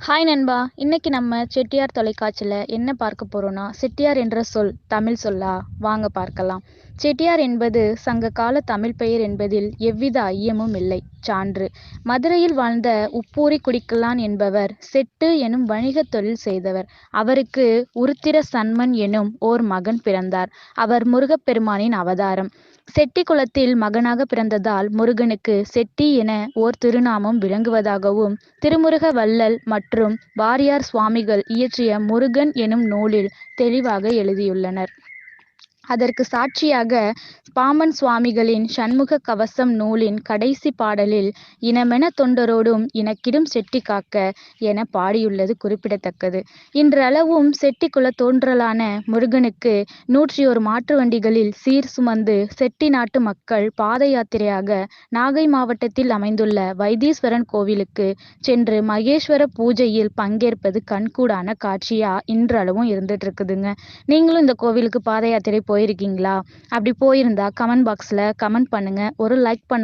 Hi நண்பா. இன்னைக்கு நம்ம செட்டியார் தொலைக்காட்சியில் என்ன பார்க்க போகிறோன்னா செட்டியார் என்ற சொல் தமிழ் சொல்லா? வாங்க பார்க்கலாம். செட்டியார் என்பது சங்க கால தமிழ் பெயர் என்பதில் எவ்வித ஐயமும் இல்லை. சான்று. மதுரையில் வாழ்ந்த உப்பூரி குடிக்கலான் என்பவர் செட்டு எனும் வணிகத் தொழில் செய்தவர். அவருக்கு உருத்திர சன்மன் எனும் ஓர் மகன் பிறந்தார். அவர் முருகப்பெருமானின் அவதாரம். செட்டி குலத்தில் மகனாக பிறந்ததால் முருகனுக்கு செட்டி என ஓர் திருநாமம் விளங்குவதாகவும் திருமுருக வள்ளல் மற்றும் வாரியார் சுவாமிகள் இயற்றிய முருகன் எனும் நூலில் தெளிவாக எழுதியுள்ளனர். அதற்கு சாட்சியாக பாமன் சுவாமிகளின் சண்முக கவசம் நூலின் கடைசி பாடலில் இனமென தொண்டரோடும் இனக்கிடும் செட்டி காக்க என பாடியுள்ளது குறிப்பிடத்தக்கது. இன்றளவும் செட்டிக்குல தோன்றலான முருகனுக்கு நூற்றி ஒரு மாற்று வண்டிகளில் சீர் சுமந்து செட்டி நாட்டு மக்கள் பாத யாத்திரையாக நாகை மாவட்டத்தில் அமைந்துள்ள வைத்தீஸ்வரன் கோவிலுக்கு சென்று மகேஸ்வர பூஜையில் பங்கேற்பது கண்கூடான காட்சியா இன்றளவும் இருந்துட்டு இருக்குதுங்க. நீங்களும் இந்த கோவிலுக்கு பாத யாத்திரை போயிருக்கீங்களா? அப்படி போயிருந்தா கமெண்ட் பாக்ஸில் கமெண்ட் பண்ணுங்க. ஒரு லைக் பண்ண